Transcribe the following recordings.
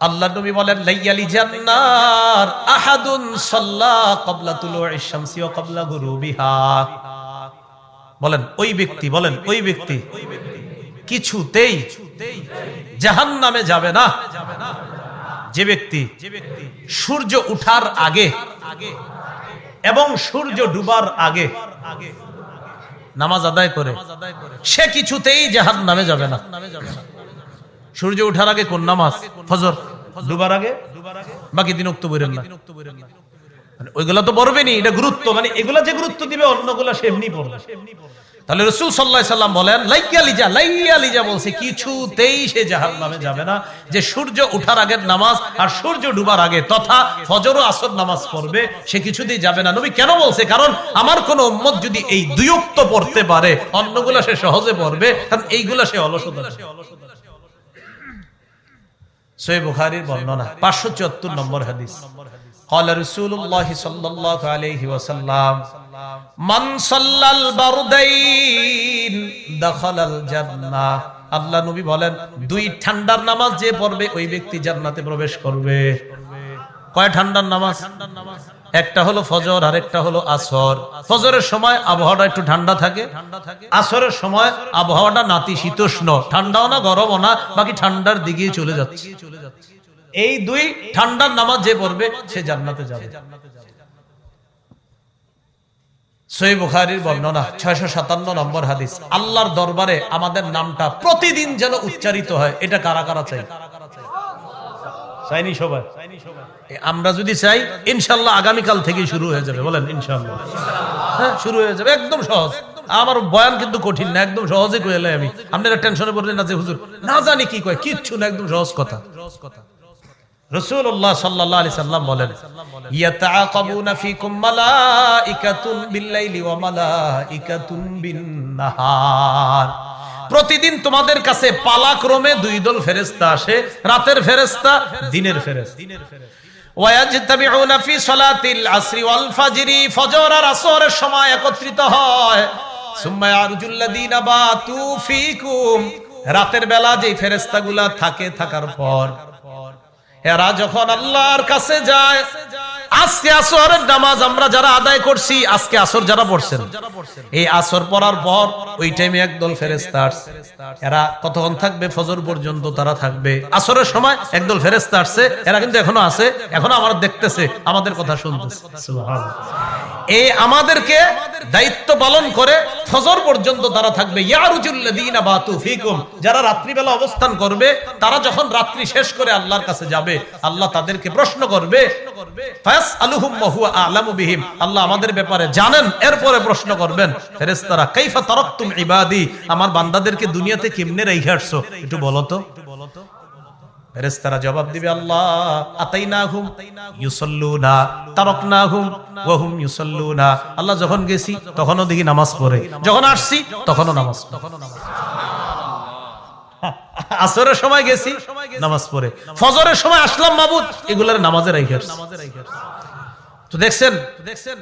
আল্লাহ নবী বলেন, লাইয়ালি জান্নার আহাদুন সাল্লা ক্বাবলা তুলুইশ শামসি ওয়া ক্বাবলা গুরুবিহা। বলেন, ওই ব্যক্তি, বলেন, ওই ব্যক্তি কিছুতেই জাহান্নামে যাবে না। যে ব্যক্তি সূর্য উঠার আগে এবং সূর্য ডুবার আগে নামাজ আদায় করে, সে কিছুতেই জাহান নামে যাবে না। সূর্য উঠার আগে কোন নামাজ? ফজর? ডুবার আগে? বাকি দিন উক্ত বইরেন না। মানে ওইগুলা তো পড়বেনি এটা গুরুত্ব। মানে এগুলা যে গুরুত্ব দিবে, অন্যগুলা সে এমনি পড়বে। তাহলে রসুল সাল্লাহ সাল্লাম বলেন বলছে, কিছুতেই সে জাহান নামে যাবে না। যে সূর্য উঠার আগের নামাজ আর সূর্য ডুবার আগে তথা ফজর আসর নামাজ পড়বে, সে কিছুতেই যাবে না। নবী কেন বলছে? কারণ আমার কোন উম্মত যদি এই দুয়ুক্ত পড়তে পারে, অন্যগুলা সে সহজে পড়বে, কারণ এইগুলা সে অলসতা। সৈয় বুখারীর বর্ণনা পাঁচশো চুয়াত্তর নম্বর হাদিস قال رسول الله صلى الله عليه وسلم من صلى البردين دخل الجنة আল্লাহ নবী বলেন দুই ঠান্ডার নামাজ যে পড়বে ওই ব্যক্তি জান্নাতে প্রবেশ করবে কয় ঠান্ডার নামাজ একটা হলো ফজর আর একটা হলো আসর। ফজরের সময় আবহাওয়াটা একটু ঠান্ডা থাকে। আসরের সময় আবহাওয়াটা নাতি শীতোষ্ণ। ঠান্ডাও না, গরমও না, বাকি ঠান্ডার দিকেই চলে যাচ্ছে। এই দুই ঠান্ডার নামাজ যে পড়বে, সে জান্নাতে যাবে। আল্লাহর দরবারে আমাদের নামটা প্রতিদিন যেন উচ্চারিত হয়, এটা কারা কারা চাই? চাইনি সবাই আমরা যদি চাই, ইনশাল্লাহ আগামীকাল থেকে শুরু হয়ে যাবে। বলেন, ইনশাল্লাহ। হ্যাঁ শুরু হয়ে যাবে। একদম সহজ। আমার বয়ান কিন্তু কঠিন না, একদম সহজে কইলে আমি। আপনারা টেনশনে পড়লেন না যে, হুজুর, না জানি কি কয়, কিচ্ছু না, একদম সহজ কথা। ওয়া মালাইকাতুন বিন-নাহার প্রতিদিন তোমাদের কাছে পালাক্রমে দুই দল ফেরেস্তা আসে, রাতের ফেরেস্তা দিনের ফেরেস্তা ওয়ায়াজতামিউনা ফি সালাতিল আসরি ওয়াল ফাজরি, ফজর আর আসরের সময় একত্রিত হয়। রাতের বেলা যে যেই ফেরেশতাগুলা থাকে, থাকার পর এরা যখন আল্লাহর কাছে যায়, আজকে আসরের নামাজ আমরা যারা আদায় করছি, আজকে আসর যারা পড়ছেন। এই আসর পড়ার পর ওই টাইমে একদল ফেরেস্তা এরা কতক্ষণ থাকবে? ফজর পর্যন্ত তারা থাকবে। আসরের সময় একদল ফেরেস্তা আসছে। এরা কিন্তু এখনও আছে, এখনও আমার দেখতেছে, আমাদের কথা শুনতেছে। এই আমাদেরকে দায়িত্ব পালন করে ফজর পর্যন্ত তারা থাকবে। যারা রাত্রিবেলা অবস্থান করবে, তারা যখন রাত্রি শেষ করে আল্লাহর কাছে যাবে, আল্লাহ তাদেরকে প্রশ্ন করবে আল্লাহ আমাদের ব্যাপারে জানেন, এরপরে প্রশ্ন করবেন, ফেরেশতারা, কাইফা তারাকতুম ইবাদি, আমার বান্দাদেরকে দুনিয়াতে কেমনে রেখে আসছো? একটু বলো তো। ফেরেশতারা জবাব দিবে, আল্লাহ, আতাইনাহুম ইউসাল্লুনা, তারাকনাহুম ওয়া হুম ইউসাল্লুনা। আল্লাহ যখন গেছি, তখনও দেখি নামাজ পড়ে। যখন আসছি, তখনও নামাজ তখনও নামাজ আসরের সময় গেছি, নামাজ পড়ে। ফজরের সময় আসলাম মাবুদ, এগুলার নামাজে রাইখার তো দেখছেন,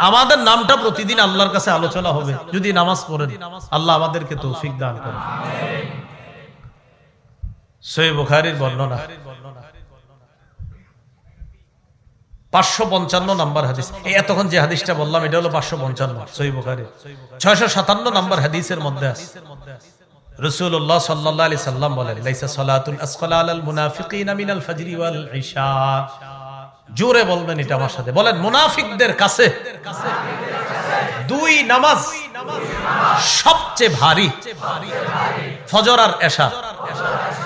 আমাদের নামটা প্রতিদিন আল্লাহর কাছে আলোচনা হবে। যদি নামাজ পড়েন, আল্লাহ আমাদেরকে তৌফিক দান করেন। সই বুখারির বর্ণনা। পাঁচশো পঞ্চান্ন নাম্বার হাদিস। এই এতক্ষণ যে হাদিসটা বললাম, এটা হলো পাঁচশো পঞ্চান্ন সই বুখারি ছয়শো সাতান্ন নাম্বার হাদিসের মধ্যে আছে। জোরে বলবেন এটা আমার সাথে। বলেন, মুনাফিকদের কাছে দুই নামাজ সবচেয়ে ভারী ফজর আর এশা।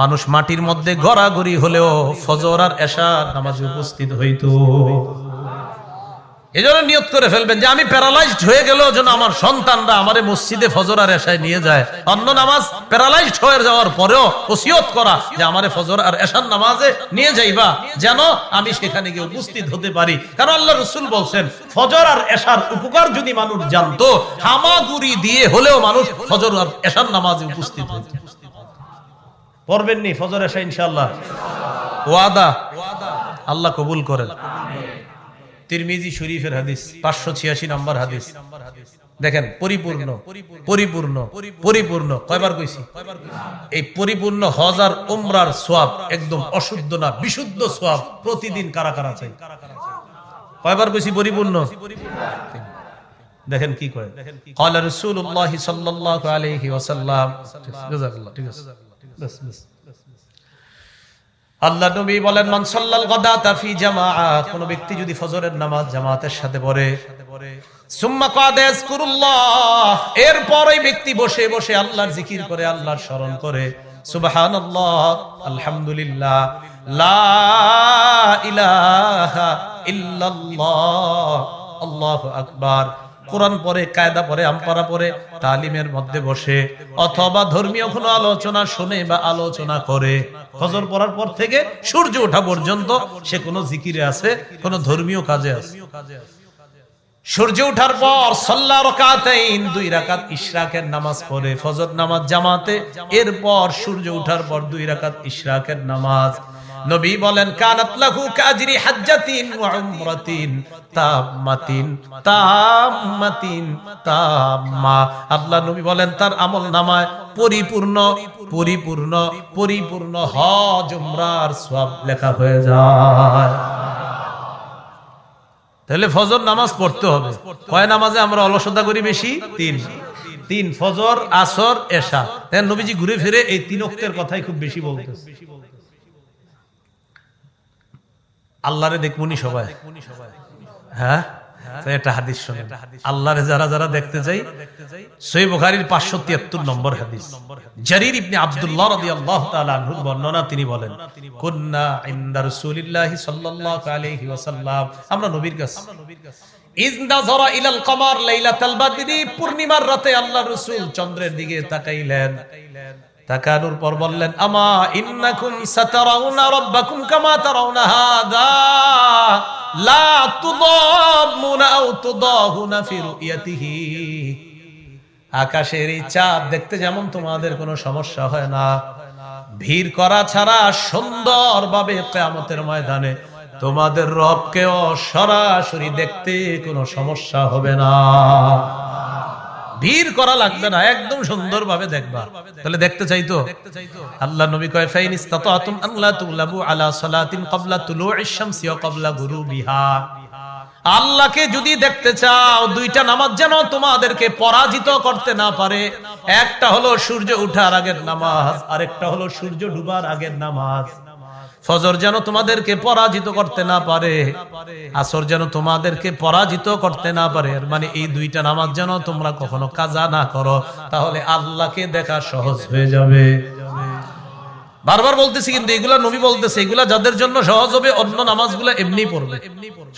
মানুষ মাটির মধ্যে গড়াগড়ি হলেও ফজর আর এশার নামাজে উপস্থিত হইতো। এই জন্য নিয়ত করে ফেলবেন যে আমি প্যারালাইজড হয়ে গেলেও যেন আমার সন্তানরা আমারে মসজিদে ফজর আর এশায় নিয়ে যায়। অন্য নামাজ প্যারালাইজড হয়ে যাওয়ার পরেও ওসিয়ত করা যে আমারে ফজর আর এশার নামাজে নিয়ে যাইবা, যেন আমি সেখানে গিয়ে উপস্থিত হতে পারি। কারণ আল্লাহ রসুল বলছেন, ফজর আর এশার উপকার যদি মানুষ জানতো, হামাগুড়ি দিয়ে হলেও মানুষ ফজর আর এশার নামাজে উপস্থিত হতো। পড়বেননি ফজর এসে ইনশাল্লাহ ওয়াদা আল্লাহ কবুল করেন। তিরমিজি শরীফের হাদিস পাঁচশো ছিয়াশি হাদিস। দেখেন পরিপূর্ণ পরিপূর্ণ পরিপূর্ণ। কয়বার কইছি? এই পরিপূর্ণ হজার উমরার সোয়াব একদম অশুদ্ধ না বিশুদ্ধ সোয়াব প্রতিদিন কারা কারা চাই কয়বার কইছি পরিপূর্ণ? দেখেন কি কয়। দেখেন রাসূলুল্লাহ ঠিক আছে। আল্লাহ নবী বলেন, মান সাল্লাল গাদাতা ফি জামাআ কোন ব্যক্তি যদি ফজরের নামাজ জামাতের সাথে পড়ে, সুম্মা কাদা ইয়াজকুরুল্লাহ এরপর ওই ব্যক্তি বসে বসে আল্লাহর জিকির করে, আল্লাহর স্মরণ করে, সুবহানাল্লাহ আলহামদুলিল্লাহ লা ইলাহা ইল্লাল্লাহ আল্লাহু আকবার কোরআন পরে কায়দা পরে আমপারা পরে তালিমের মধ্যে বসে, অথবা ধর্মীয় কোনো আলোচনা শুনে বা আলোচনা করে। ফজর পড়ার পর থেকে সূর্য ওঠা পর্যন্ত সে কোনো জিকিরে আছে, কোনো ধর্মীয় কাজে আছে। সূর্য ওঠার পর সল্লা রকাতাইন, দুই রাকাত ইশরাকের নামাজ পড়ে, ফজর নামাজ জামাতে, এরপর সূর্য ওঠার পর দুই রাকাত ইশরাকের নামাজ। নবী বলেন, কানাত লাহু কাজরি হাজ্জাতিন ওয়া উমরাতিন, তাম্মাতিন তাম্মাতিন, তাম্মা। আল্লাহ নবী বলেন, তার আমল নামায় পরিপূর্ণ পরিপূর্ণ পরিপূর্ণ হজ উমরার সওয়াব লেখা হয়ে যায়। তাহলে ফজর নামাজ পড়তে হবে। কয় নামাজে আমরা অলসতা করি বেশি? তিন। তিন, ফজর, আসর, এশা। নবীজি ঘুরে ফিরে এই তিন অক্তের কথাই খুব বেশি বলতেছে। আল্লাহরে দেখবনি সবাই। হ্যাঁ? এটা হাদিস আল্লাহরে যারা যারা দেখতে বাদরি, পূর্ণিমার রাতে আল্লাহ রাসূল চন্দ্রের দিকে তাকাইলেন। তাকানোর পর বললেন, আমা ইন্নাকুম সাতারাউনা রাব্বাকুম কামা তারাউনা হাদা। লা তুদামুনা আও তুদাহুনা ফি রুয়াতিহি আকাশের এই চাঁদ দেখতে যেমন তোমাদের কোনো সমস্যা হয় না, ভিড় করা ছাড়া সুন্দরভাবে কিয়ামতের ময়দানে তোমাদের রবকেও সরাসরি দেখতে কোনো সমস্যা হবে না। ভিড় করা লাগবে না, একদম সুন্দর ভাবে দেখবা। তাহলে দেখতে চাইতো আল্লাহ নবী কয়, ফাইন ইস্তাতাতুম আন লা তুলাবু আলা সালাতিন ক্বাবলা তুলুইশ শামসি ওয়া ক্বাবলা গুরুবিহা। আল্লাহকে যদি দেখতে চাও, দুইটা নামাজ যেন তোমাদেরকে পরাজিত করতে না পারে। একটা হলো সূর্য উঠার আগের নামাজ, আরেকটা হলো সূর্য ডুবার আগের নামাজ। ফজর যেন তোমাদেরকে পরাজিত করতে না পারে, আসর যেন তোমাদেরকে পরাজিত করতে না পারে মানে এই দুইটা নামাজ যেন তোমরা কখনো কাজা না করো, তাহলে আল্লাহকে দেখা সহজ হয়ে যাবে। বারবার বলতেছি কিন্তু এগুলা নবী বলতেছে, এগুলা যাদের জন্য সহজ হবে, অন্য নামাজগুলো এমনি পড়বে।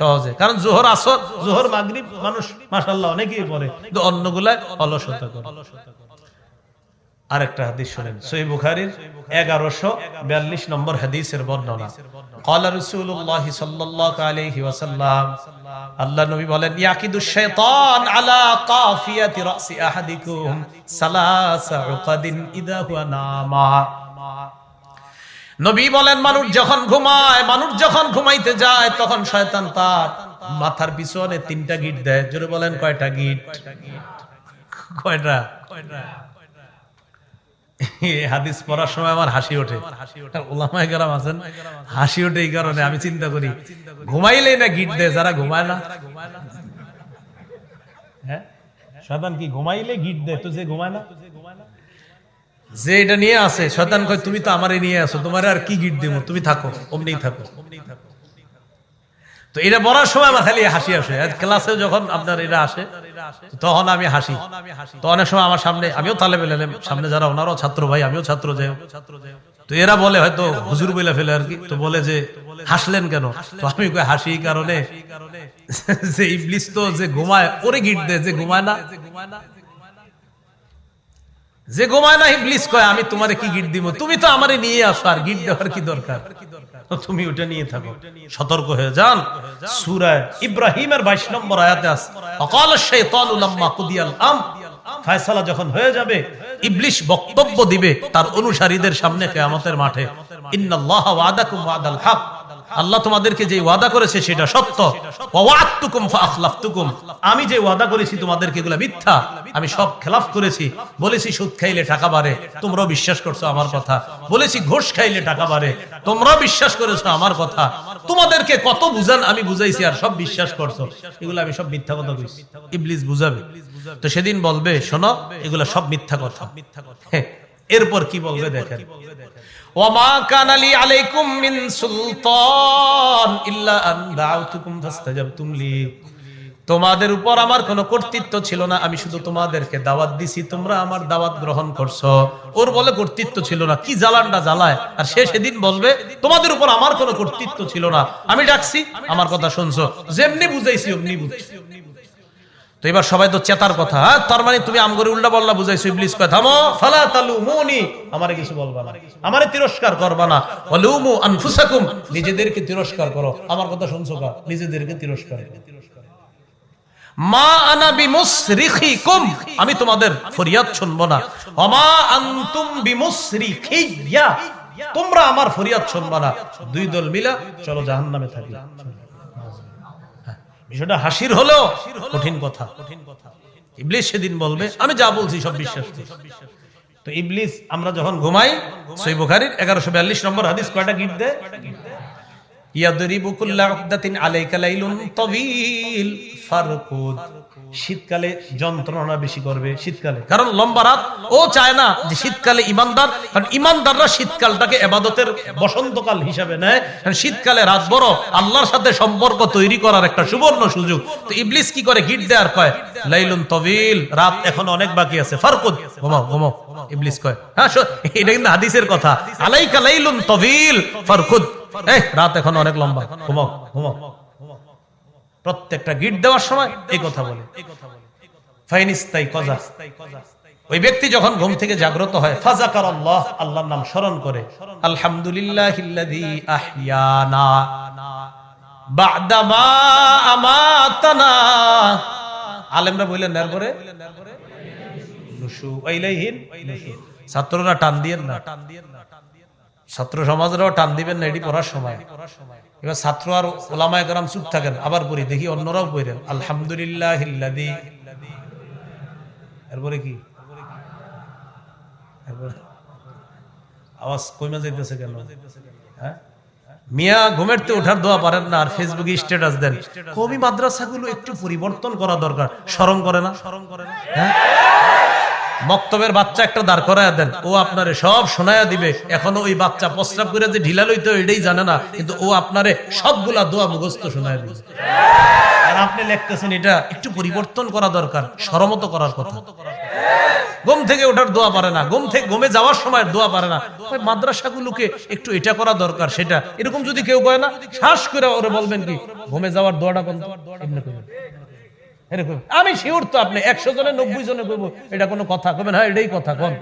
সহজে। কারণ জোহর, আসর, জোহর, মাগরিব মানুষ, মাশাআল্লাহ অনেকেই পড়ে, কিন্তু অন্যগুলা অলসতা করে। আরেকটা হাদিস শুনেন সহি বুখারীর 1142 নম্বর হাদিসের বর্ণনা قال رسول الله صلى الله عليه وسلم আল্লাহ নবী বলেন ইয়াকিদু শাইতান আলা কাফিয়াতি রাসি আহাদিকুম সালাসা উকাদিন ইদা হুয়া নামা নবী বলেন মানুষ যখন ঘুমায় মানুষ যখন ঘুমাইতে যায় তখন শয়তান তার মাথার পিছনে তিনটা গিট দেয় জোরে বলেন কয়টা গিট কয়টা কয়টা হাদিস পড়ার সময় আমার হাসি ওঠে। ওলামায় আছেন? হাসি ওঠে এই কারণে, আমি চিন্তা করি, ঘুমাইলেই না গিট দেয়, যারা ঘুমায় না। হ্যাঁ? কি ঘুমাইলে গিট তো যে যে এটা নিয়ে আসে শয়তান কয়, তুমি তো আমারে নিয়ে আসো তোমার আর কি গিট দেবো? তুমি থাকো অমনি থাকো। তো এটা বলার সময় আমার খালি হাসি আসে। ক্লাসে যখন আপনার এরা আসে তখন আমি হাসি। তো অনেক সময় আমার সামনে, আমিও তালে পেলাম সামনে যারা ওনারাও ছাত্র ভাই, আমিও ছাত্র যাই ছাত্র তো এরা বলে হয়তো হুজুর বলে ফেলে আর কি। তো বলে যে, হাসলেন কেন? তো আমি হাসি কারণে যে ইবলিস তো যে ঘুমায়, ওরে গিট দেয় যে ঘুমায় না। যে ঘুমায় না, ইবলিস কয়, আমি তোমারে কি গিট দিব? তুমি তো আমারে নিয়ে আসো, আর গিট দেওয়ার কি দরকার? তুমি ওটা নিয়ে থাকো। সতর্ক হয়ে যান। সুরায় ইব্রাহিমের 22 নম্বর আয়াতে আছে অকাল শাইতানু লাম্মা কুদিয়াল আম ফায়সালা যখন হয়ে যাবে, ইবলিশ বক্তব্য দিবে তার অনুসারীদের সামনে কেয়ামতের মাঠে। ইন্নাল্লাহ ওয়াদাকুম ওয়াদাল হক। আল্লাহ তোমাদেরকে যে ওয়াদা করেছে সেটা সত্য। আমি যে ওয়াদা করেছি তোমাদেরকে এগুলো মিথ্যা। আমি সব খেলাফ করেছি। বলেছি সুদ খাইলে টাকা বাড়ে। তোমরাও বিশ্বাস করছ আমার কথা। বলেছি ঘোষ খাইলে টাকা বাড়ে। তোমরাও বিশ্বাস করেছ আমার কথা। তোমাদেরকে কত বুঝান আমি বুঝাইছি আর সব বিশ্বাস করছ। এগুলো আমি সব মিথ্যা কথা কইছি। ইবলিস বুঝাবে। তো সেদিন বলবে শোনো এগুলো সব মিথ্যা কথা। হ্যাঁ, এরপর কি বলবে দেখেন। তোমাদের উপর আমার কোনো কর্তৃত্ব ছিল না। আমি শুধু তোমাদেরকে দাওয়াত দিছি। তোমরা আমার দাওয়াত গ্রহণ করছ। ওর বলে কর্তৃত্ব ছিল না। কি জ্বালানটা জ্বালায়? আর সে সেদিন বলবে, তোমাদের উপর আমার কোনো কর্তৃত্ব ছিল না। আমি ডাকছি, আমার কথা শুনছো। যেমনি বুঝাইছি, অমনি বুঝছি তো এবার সবাই তো চেতার কথা হ্যাঁ? তার মানে তুমি আমগরে উল্টা বল্লা বুঝাইছো, ইবলিস কয়, থামো। ফালা তালু মুনি আমারে কিছু বলবা না। আমারে তিরস্কার করবা না। ওয়ালুমু আনফুসাকুম। নিজেদেরকে তিরস্কার করো। আমার কথা শুনছো কা? নিজেদেরকে তিরস্কার করো। মা আনা বিমুসরিখিকুম। আমি তোমাদের ফরিয়াদ শুনব না। ওমা আনতুম বিমুসরিখিয়া। তোমরা আমার ফরিয়াদ শুনবা না। দুই দল মিলা চলো জাহান্নামে থাকি। বিষয়টা হাসির হলো কঠিন কথা কঠিন কথা। ইবলিস সেদিন বলবে আমি যা বলছি সব বিশ্বাস। তো ইবলিস আমরা যখন ঘুমাই সই বুখারীর 1142 নম্বর হাদিস কয়টা গিট দেয়? ইয়াদরিবু কুল্লা আলাইকা লাইলুন তাবিল ফারকুদ। শীতকালে যন্ত্রণা বেশি করবে, শীতকালে। কারণ লম্বা রাত, ও চায় না যে শীতকালে ইমানদার, কারণ ইমানদাররা শীতকালটাকে এবাদতের বসন্তকাল হিসাবে নেয়। কারণ শীতকালে রাত বড়, আল্লাহর সাথে সম্পর্ক তৈরি করার একটা সুবর্ণ সুযোগ। তো ইবলিস কি করে? গিট দেয়ার কয়, লাইলুন তবিল, রাত এখন অনেক বাকি আছে ফারকুদ ঘুমাও ঘুমাও, ইবলিস কয় হ্যাঁ এটা কিন্তু হাদিসের কথা। আলাইকা লাইলুন তবিল ফারকুদ এই, রাত এখন অনেক লম্বা। ঘুমাও ঘুমাও। প্রত্যেকটা গিট দেওয়ার সময় এই কথা বলে। ফাইনিস্তাই কজা। ওই ব্যক্তি যখন ঘুম থেকে জাগ্রত হয় ফাজাকার আল্লাহ আল্লাহর নাম স্মরণ করে আলহামদুলিল্লাহ আহিয়ানা বাদামা আমাতানা। আলেমরা বললেন এরপরে। ছাত্ররা টান দিয়ে না টান দিয়েন না। ছাত্র সমাজরাও টান দিবেন না এটি পড়ার সময়। এবার ছাত্র আর ওলামায় কারাম চুপ থাকেন আবার পড়ি দেখি অন্যরাও পড়েন আলহামদুলিল্লাহ হিল্লাদি এরপরে কি? আওয়াজ কইমা যাইতেছে কেন? হ্যাঁ? মিয়া ঘুমের তো ওঠার দোয়া পারেন না আর ফেসবুকে স্ট্যাটাস দেন। কবি মাদ্রাসাগুলো একটু পরিবর্তন করা দরকার শরম করে না। শরম করে না। হ্যাঁ? মক্তবের বাচ্চা একটা দাঁড় করায় দেন। ও আপনারে সব শোনায়া দিবে। এখনও ওই বাচ্চা প্রস্রাব করে যে ঢিলা লইতো এটাই জানে না। কিন্তু ও আপনারে সবগুলা দোয়া মুখস্থ শোনায় দিবে। আর আপনি লিখতেছেন এটা একটু পরিবর্তন করা দরকার, সরমত করার কথা। ঘুম থেকে ওঠার দোয়া পারে না। ঘুম থেকে ঘুমে যাওয়ার সময় দোয়া পারে না। মাদ্রাসাগুলোকে একটু এটা করা দরকার, সেটা। এরকম যদি কেউ কয় না, শ্বাস করে ওরে বলবেন কি, ঘুমে যাওয়ার দোয়াটা করবেন আমি শিওর তো আপনি একশো জনে নব্বই জনে করব এটা কোনো কথা কবেন হ্যাঁ এটাই কথা কোন।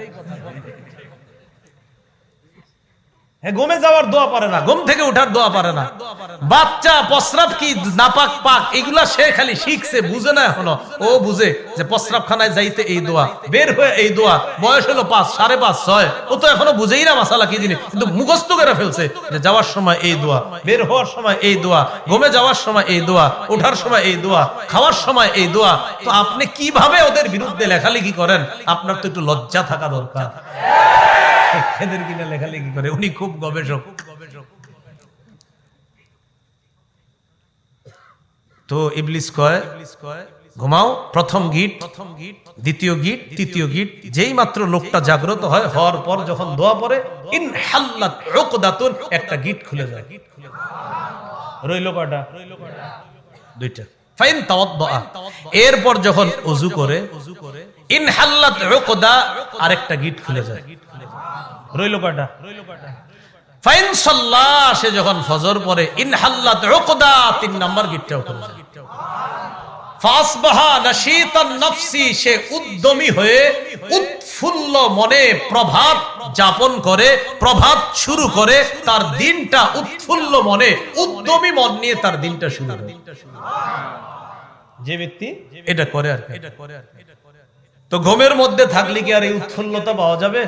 হ্যাঁ ঘুমে যাওয়ার দোয়া পারে না, ঘুম থেকে উঠার দোয়া পারে না। বাচ্চা, প্রস্রাব কি নাপাক পাক, এগুলা সে খালি শিখছে, বুঝে না এখনও। ও বুঝে যে যাইতে এই দোয়া, বের হয়ে এই দোয়া, বয়স হলো পাঁচ, সাড়ে পাঁচ, ছয়। ও তো এখনও বুঝেই না মাসালা কি জিনিস, কিন্তু মুখস্থ করে ফেলছে যে যাওয়ার সময় এই দোয়া, বের হওয়ার সময় এই দোয়া, ঘুমে যাওয়ার সময় এই দোয়া ওঠার সময় এই দোয়া, খাওয়ার সময় এই দোয়া। তো আপনি কীভাবে ওদের বিরুদ্ধে লেখালেখি করেন? আপনার তো একটু লজ্জা থাকা দরকার। এদের কিনা লেখালেখি করে। উনি খুব গবেষক। তো ইবলিস কয়, ঘুমাও, প্রথম গিট প্রথম গিট দ্বিতীয় গিট তৃতীয় গিট যেই মাত্র লোকটা জাগ্রত হয়, হওয়ার পর যখন দোয়া পড়ে ইন হাল্লাত একটা গিট খুলে যায়। রইল কয়টা? দুইটা। ফাইন তাওয়াদ্দা এরপর যখন ওযু করে, ইনহাল্লাত উকদা, আরেকটা গিট খুলে যায়। রইল কয়টা? ফাইন সাল্লাহ সে যখন ফজর পরে ইনহাল্লাত উকদা তিন নাম্বার গিটটাও খুলে যায়। ফাসবাহা সে উদ্যমী হয়ে উৎফুল্ল মনে প্রভাত যাপন করে প্রভাত শুরু করে তার দিনটা উৎফুল্ল মনে উদ্যমী মন নিয়ে তার দিনটা শুরু করে যে ব্যক্তি এটা করে আর কি। তো ঘুমের মধ্যে থাকলে কি আর এই উৎফুল্লতা পাওয়া যাবে?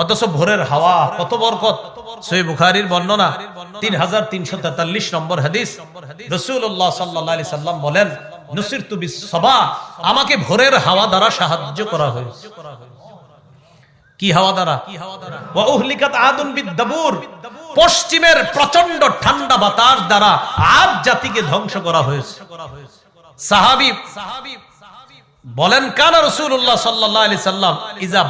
অথচ ভোরের হাওয়া, কত বরকত। সই বুখারির বর্ণনা, তিন হাজার তিনশো তেতাল্লিশ নম্বর হাদিস। রসুল্লাহ সাল্লাহ সাল্লাম বলেন নসির তুবি সবা আমাকে ভোরের হাওয়া দ্বারা সাহায্য করা হয়েছে। পশ্চিমের প্রচণ্ড ঠান্ডা বাতাস দ্বারা আদ জাতিকে ধ্বংস করা হয়েছে। সাহাবী বলেন, কানা রাসূলুল্লাহ সাল্লাল্লাহু সাল্লাম, ইজা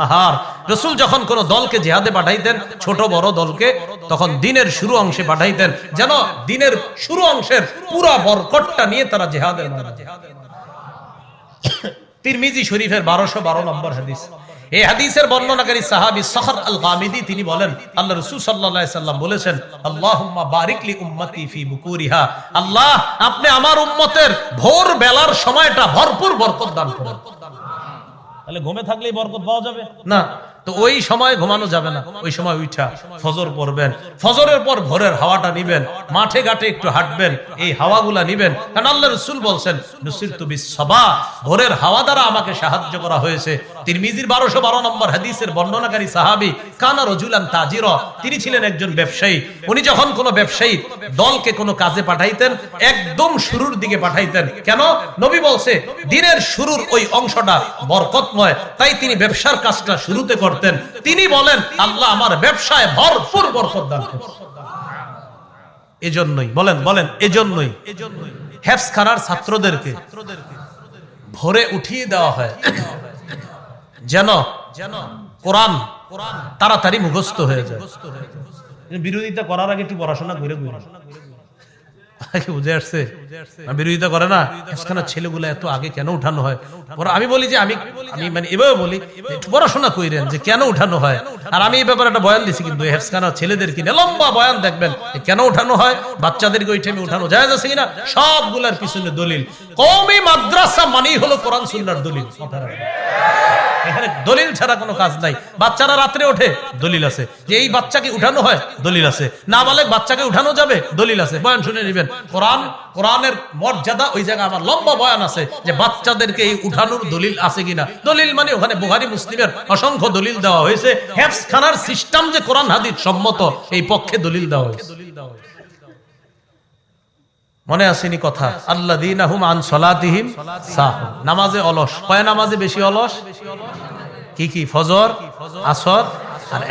নাহার। রাসূল যখন কোন দলকে জিহাদে পাঠাইতেন, ছোট বড় দলকে, তখন দিনের শুরু অংশে পাঠাইতেন, যেন দিনের শুরু অংশের পুরো বরকতটা নিয়ে তারা জিহাদের ময়দানে। তিরমিজি শরীফের বারোশো বারো নম্বর হাদিস। এই হাদিসের বর্ণনাকারী সাহাবি সাহর আল গামিদি তিনি বলেন আল্লাহ রসুল সাল্লাহ সাল্লাম বলেছেন আল্লাহুম্মা বারিকলি উম্মতি ফি বুকুরিহা। আল্লাহ আপনি আমার উম্মতের ভোর বেলার সময়টা ভরপুর বরকত দান করেন। তাহলে ঘুমে থাকলেই বরকত পাওয়া যাবে। না তো ওই সময় ঘুমানো যাবে না। ওই সময় উঠা ফজর পড়বেন। ফজরের পর ভোরের হাওয়াটা নিবেন। মাঠে ঘাটে একটু হাঁটবেন। এই হাওয়াগুলা নিবেন। কারণ আল্লাহ রসুল বলছেন নসির তুবি সবা ভোরের হাওয়া দ্বারা আমাকে সাহায্য করা হয়েছে। বারোশো বারো নম্বর হাদিসের বর্ণনাকারী সাহাবি, কানা রজুলান তাজির তিনি ছিলেন একজন ব্যবসায়ী। উনি যখন কোনো ব্যবসায়ী দলকে কোনো কাজে পাঠাইতেন, একদম শুরুর দিকে পাঠাইতেন। কেন? নবী বলছে, দিনের শুরুর ওই অংশটা বরকতময় তাই তিনি ব্যবসার কাজটা শুরুতে করতেন তিনি বলেন, আল্লাহ আমার ব্যবসায় ভরপুর বরকত দান করুন এজন্যই, বলেন বলেন, এজন্যই। হেফস খানার ছাত্রদেরকে ভোরে উঠিয়ে দেওয়া হয়। যেন যেন কোরআন তাড়াতাড়ি মুখস্থ হয়ে যায়। বিরোধিতা করার আগে একটু পড়াশোনা করে ঘুরে আসছে। বিরোধিতা করে না। ছেলেগুলো এত আগে কেন উঠানো হয়? আমি বলি যে আমি আমি মানে এভাবে বলি পড়াশোনা যে কেন উঠানো হয়। আর আমি এই ব্যাপারে একটা বয়ান দিছি কিন্তু ছেলেদের কিনে লম্বা বয়ান দেখবেন কেন উঠানো হয়? বাচ্চাদেরকে ওই টাইমে উঠানো যায় আছে কিনা? সবগুলার পিছনে দলিল। কমই মাদ্রাসা মানেই হলো কোরআন সুন্নার দলিল। এখানে দলিল ছাড়া কোনো কাজ নাই। বাচ্চারা রাত্রে ওঠে, দলিল আছে। যে এই বাচ্চাকে উঠানো হয়, দলিল আছে। না বলে বাচ্চাকে উঠানো যাবে, দলিল আছে। বয়ান শুনে নেবেন। কোরআন, কোরআনের মর্যাদা ওই জায়গায় আমার লম্বা বয়ান আছে যে বাচ্চাদেরকে এই উঠানোর দলিল আছে কিনা। দলিল মানে ওখানে বুহারি মুসলিমের অসংখ্য দলিল দেওয়া হয়েছে। হ্যাপস খানার সিস্টেম যে কোরআন হাদিস সম্মত, এই পক্ষে দলিল দেওয়া হয়েছে। মনে আসেনি কথা। আল্লাহ দিন আন নামাজে অলস। কয় নামাজে বেশি অলস? কি কি? ফজর, আসর আর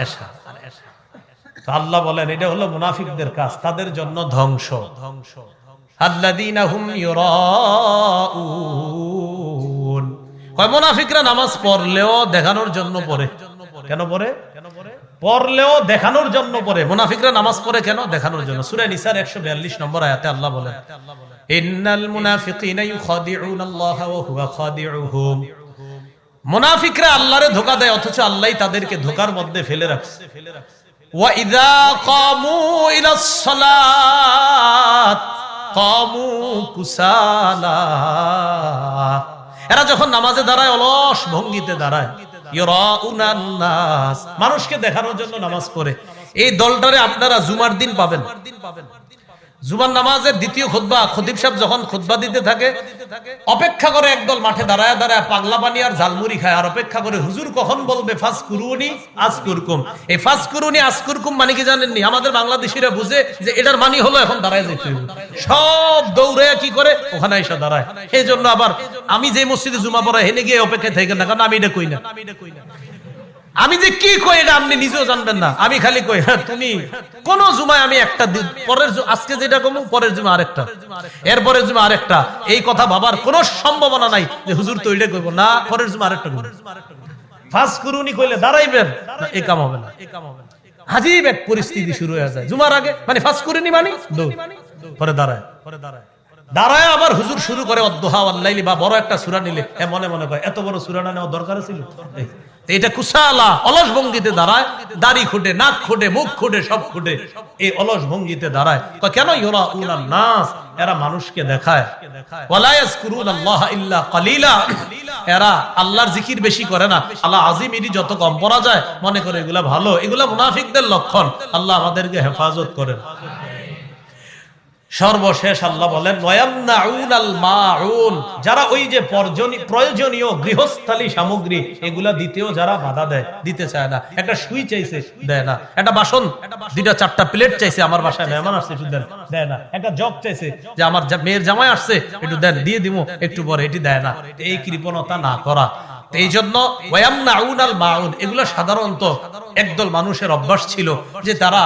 তো আল্লাহ বলেন, এটা হলো মুনাফিকদের কাজ, তাদের জন্য ধ্বংস। ধ্বংস মুনাফিকরা নামাজ পড়লেও দেখানোর জন্য পড়ে। কেন পড়ে? পড়লেও দেখানোর জন্য পরে মুনাফিকরা নামাজ পড়ে কেন? দেখানোর জন্য। সুরে নিসার একশো বিয়াল্লিশ নম্বর আয়াতে আল্লাহ বলেন, ইন্নাল মুনাফিকিনা ইউখাদিউন আল্লাহ ওয়া হুয়া খাদিউহুম। মুনাফিকরা আল্লাহরে দেয়, অথচ আল্লাহই তাদেরকে মধ্যে ফেলে রাখছে। ওয়া ইযা ইলাস সালাত কুসালা। এরা যখন নামাজে দাঁড়ায়, অলস ভঙ্গিতে দাঁড়ায় মানুষকে দেখানোর জন্য নামাজ পড়ে। এই দলটারে আপনারা জুমার দিন পাবেন। জুমার নামাজের দ্বিতীয় খুতবা, খতিব সাহেব যখন খুতবা দিতে থাকে, অপেক্ষা করে একদল মাঠে দাঁড়ায় দাঁড়ায় পাগলা পানি আর ঝালমুড়ি খায়। আর অপেক্ষা করে, হুজুর, কখন বলবে ফাস কুরুনি আজ কুরকুম এই ফাস কুরুনি আজ কুরকুম মানে কি জানেননি? আমাদের বাংলাদেশিরা বুঝে যে এটার মানি হলো এখন দাঁড়ায় যেতে সব দৌড়ে কি করে? ওখানে এসে দাঁড়ায়। এই জন্য আবার আমি যে মসজিদে জুমা পড়া হেনে গিয়ে অপেক্ষায় থাকি না, কারণ আমি এটা কই না। আমি যে কি কই এটা আপনি নিজেও জানবেন না। আমি খালি কই হ্যাঁ, তুমি কোন জুমায় আমি একটা পরের আজকে যেটা কমু পরের জুমা আরেকটা। এরপরের জুমা আরেকটা। এই কথা ভাবার কোনো সম্ভাবনা নাই যে হুজুর তো এটা কইব না পরের জুমা আরেকটা কইব। ফাস করুনি কইলে দাঁড়াইবেন না, এ কাম হবে না। হাজিব এক পরিস্থিতি শুরু হয়ে যায়। জুমার আগে মানে ফাঁস করেনি মানে পরে দাঁড়ায় পরে দাঁড়ায়। দাঁড়ায় আবার হুজুর শুরু করে, অদ্দোহা বা বড় একটা সুরা নিলে। এ মনে মনে করে, এত বড় সুরা নেওয়া দরকার ছিল? এটা কুসালা অলস ভঙ্গিতে দাঁড়ায়, দাড়ি খুঁটে, নাক খুঁটে, মুখ খুঁটে, সব খুঁটে, এই অলস ভঙ্গিতে দাঁড়ায় কেন নাস? এরা মানুষকে দেখায়। ওয়ালা আল্লাহ এরা আল্লাহর জিকির বেশি করে না। আল্লাহ আজিম ইডি যত কম পড়া যায় মনে করে এগুলা ভালো। এগুলা মুনাফিকদের লক্ষণ। আল্লাহ আমাদেরকে হেফাজত করেন। সর্বশেষ আল্লাহ বলেন যারা ওই যে প্রয়োজনীয় গৃহস্থালী সামগ্রী, এগুলা দিতেও যারা বাধা দেয়, দিতে চায় না। একটা সুই চাইছে, দেয় না। একটা বাসন, দুইটা, চারটা প্লেট চাইছে, আমার বাসায় মেহমান আসছে, একটু দেয় না। একটা জগ চাইছে, যে আমার মেয়ের জামাই আসছে, একটু দেন, দিয়ে দিব একটু পরে, এটি দেয় না। এই কৃপণতা না করা। এই জন্য মাউন, এগুলো সাধারণত একদল মানুষের অভ্যাস ছিল যে তারা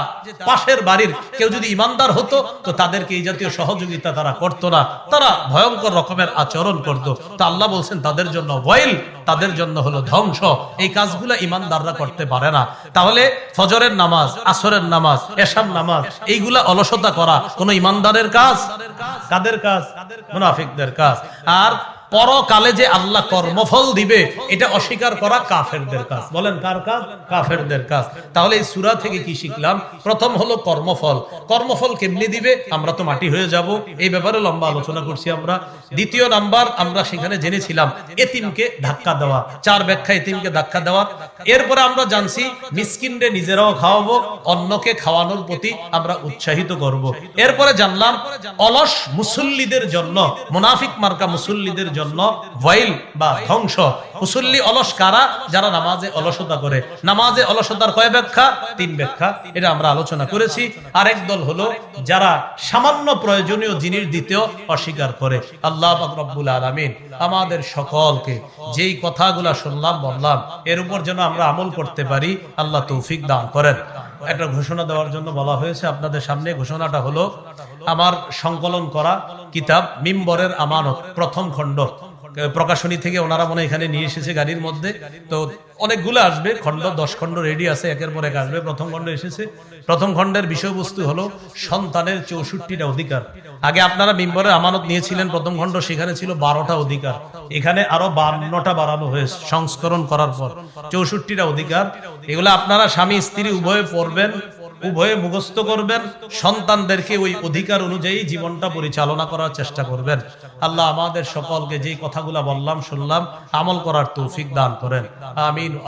পাশের বাড়ির কেউ যদি ইমানদার হতো, তো তাদেরকে এই জাতীয় সহযোগিতা তারা করতো না। তারা ভয়ঙ্কর রকমের আচরণ করত। তো আল্লাহ বলছেন, তাদের জন্য ওয়াইল, তাদের জন্য হলো ধ্বংস। এই কাজগুলো ইমানদাররা করতে পারে না। তাহলে ফজরের নামাজ, আসরের নামাজ, এশার নামাজ, এইগুলা অলসতা করা কোন ইমানদারের কাজ? কাদের কাজ? মুনাফিকদের কাজ। আর পরকালে যে আল্লাহ কর্মফল দিবে, এটা অস্বীকার করা কাফেরদের কাজ। বলেন কার কাজ? কাফেরদের কাজ। তাহলে এই সুরা থেকে কি শিখলাম? প্রথম হলো কর্মফল। কর্মফল কেমনি দিবে? আমরা তো মাটি হয়ে যাব। এই ব্যাপারে লম্বা আলোচনা করছি আমরা। দ্বিতীয় নাম্বার, আমরা সেখানে জেনেছিলাম এতিমকে ধাক্কা দেওয়া। চার ব্যাখ্যা এতিমকে ধাক্কা দেওয়া। এরপরে আমরা জানছি, মিসকিনরে নিজেরাও খাওয়াবো, অন্যকে খাওয়ানোর প্রতি আমরা উৎসাহিত করব। এরপরে জানলাম, অলস মুসল্লিদের জন্য, মুনাফিক মার্কা মুসল্লিদের জন্য ওয়াইল বা ধ্বংস। মুসল্লি অলস কারা? যারা নামাজে অলসতা করে। নামাজে অলসতার কয় ব্যাখ্যা? তিন ব্যাখ্যা। এটা আমরা আলোচনা করেছি। আরেক দল হলো যারা সামান্য প্রয়োজনীয় জিনিস দিতেও অস্বীকার করে। আল্লাহ রব্বুল আলামিন আমাদের সকলকে যেই কথাগুলা শুনলাম, বললাম, এর উপর যেন আমরা আমল করতে পারি, আল্লাহ তৌফিক দান করেন। একটা ঘোষণা দেওয়ার জন্য বলা হয়েছে, আপনাদের সামনে ঘোষণাটা হলো, আমার সংকলন করা কিতাব, মিম্বরের আমানত, প্রথম খণ্ড। প্রকাশনী থেকে ওনারা মনে এখানে নিয়ে এসেছে গাড়ির মধ্যে। তো অনেকগুলো আসবে খণ্ড দশ খণ্ড রেডি আছে, একের পর এক আসবে। প্রথম খণ্ড এসেছে। প্রথম খণ্ডের বিষয়বস্তু হলো সন্তানের চৌষট্টিটা অধিকার। আগে আপনারা মিম্বরের আমানত নিয়েছিলেন, প্রথম খণ্ড সেখানে ছিল বারোটা অধিকার। এখানে আরও বান্নটা বাড়ানো হয়েছে, সংস্করণ করার পর। চৌষট্টিটা অধিকার। এগুলো আপনারা স্বামী, স্ত্রী উভয়ে পড়বেন। উভয়ে মুখস্থ করবেন, সন্তানদেরকে ওই অধিকার অনুযায়ী জীবনটা পরিচালনা করার চেষ্টা করবেন। আল্লাহ আমাদের সকলকে যে কথাগুলা বললাম, শুনলাম, আমল করার তৌফিক দান করেন। আমিন।